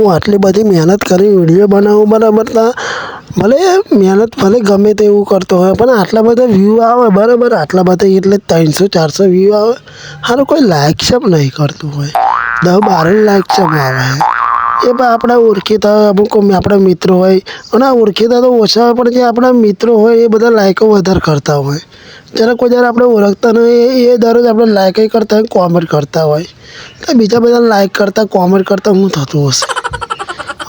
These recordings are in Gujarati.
હું આટલી બધી મહેનત કરી વીડિયો બનાવું બરાબર તો ભલે મહેનત ભલે ગમે તેવું કરતો હોય પણ આટલા બધા વ્યૂ આવે બરાબર આટલા બધા એટલે ત્રણસો ચારસો વ્યૂ આવે સારું કોઈ લાઈક છે પણ નહીં કરતું હોય દસ બાર લાઈક છે આવે એ પણ આપણા ઓળખીતા હોય અમુક આપણા મિત્રો હોય અને આ ઓળખીતા તો ઓછા હોય પણ જે આપણા મિત્રો હોય એ બધા લાઈકો વધારે કરતા હોય જ્યારે કોઈ જ્યારે આપણે ઓળખતા નહીં એ દરરોજ આપણે લાઈક કરતા હોય કોમેન્ટ કરતા હોય તો બીજા બધા લાઈક કરતા કોમેન્ટ કરતા હું થતું હશે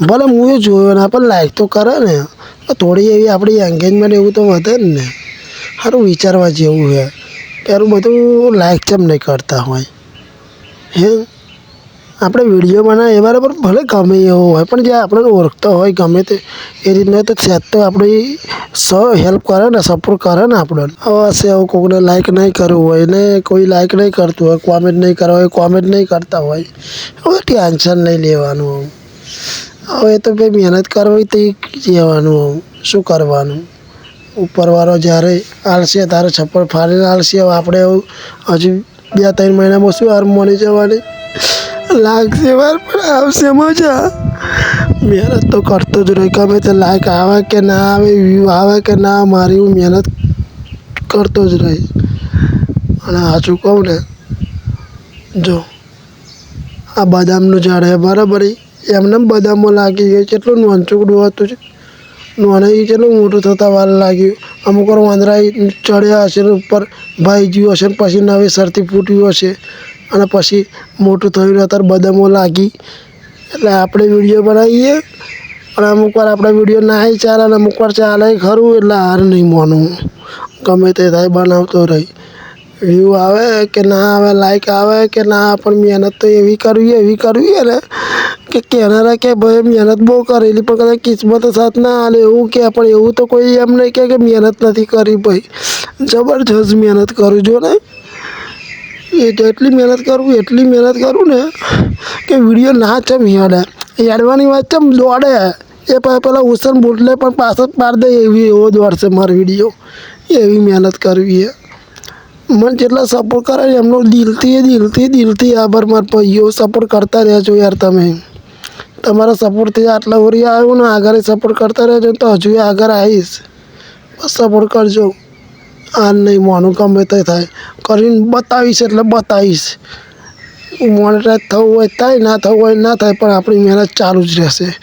ભલે હું એ જોયો ના, પણ લાઈક તો કરે ને. થોડી એવી આપણી એન્ગેજમેન્ટ એવું તો વધે જ ને. સારું વિચારવા જેવું છે. ત્યારે બધું લાઈક કેમ નહીં કરતા હોય? હે? આપણે વીડિયો બનાવીએ એ બરાબર ભલે ગમે એવો હોય, પણ જે આપણને ઓળખતો હોય ગમે તે, એ રીતના તો સેટ તો આપણી સ હેલ્પ કરે ને સપોર્ટ કરે ને આપણને. હવે હશે એવું કોઈને લાઈક નહીં કરવું હોય ને, કોઈ લાઈક નહીં કરતું હોય કોમેન્ટ નહીં કરવા હોય કોમેન્ટ નહીં કરતા હોય. હવે ટેન્શન નહીં લેવાનું હવે તો ભાઈ મહેનત કરવી તો જવાનું શું કરવાનું? ઉપરવાળો જ્યારે આલશે, તારે છપ્પર ફાડીને આલશે. હવે આપણે હજુ બે, ત્રણ મહિનામાં શું હાર મળી જવાની? લાગશે વાર, પણ આવશે મજા. મહેનત તો કરતો જ રહી. ગમે તે લાઈક આવે કે ના આવે, વ્યૂ આવે કે ના મારી હું મહેનત કરતો જ રહી. અને સાચું કહું ને, જો, આ બદામનું ઝાડ છે, બરાબર એમને બદામમાં લાગી ગયો. કેટલું નોંચુકડું હતું છે. નોનાઈ કેટલું મોટું થતાં વાર લાગ્યું. અમુક વાર વાંદરા ચડ્યા હશે ઉપર ભાઈ ગયું હશે પછી નવેસરથી ફૂટ્યું હશે. અને પછી મોટું થયું અત્યારે બદામો લાગી. એટલે આપણે વીડિયો બનાવીએ. અને અમુક વાર આપણા વીડિયો નાય ચાલે અને અમુક વાર ચાલે ખરું, એટલે હાર નહીં માનું. ગમે તે થાય બનાવતો રહી. વ્યૂ આવે કે ના આવે લાઈક આવે કે ના, પણ મહેનત તો એવી કરવી એવી કરવી ને કે કહેનારા કે ભાઈ મહેનત બહુ કરેલી, પણ કદાચ કિસ્મત સાથ ના હાલે એવું કે, પણ એવું તો કોઈ એમ નહીં કહે કે મહેનત નથી કરી ભાઈ. જબરજસ્ત મહેનત કરું જો ને. એ એટલી મહેનત કરું, એટલી મહેનત કરું ને કે વીડિયો ના ચમ હેડે હેડવાની વાત ચમ દોડે. એ પહેલાં ઉસન બોટલે પણ પાછળ પાડ દે એવી, એવો દોડશે મારો વીડિયો. એવી મહેનત કરવી એ મને જેટલા સપોર્ટ કરે એમનો દિલથી દિલથી દિલથી આભાર મારા ભાઈઓ. સપોર્ટ કરતા રહેજો યાર તમે. તમારા સપોર્ટથી આટલા ઉરી આવ્યું ને આગળ સપોર્ટ કરતા રહેજો તો હજુ આગળ આવીશ. બસ સપોર્ટ કરજો. આ નહીં, મોનું ગમે તે થાય. કરીને બતાવીશ એટલે બતાવીશ. મોનેટાઈઝ થવું હોય થાય, ના થવું હોય ના થાય, પણ આપણી મહેનત ચાલુ જ રહેશે.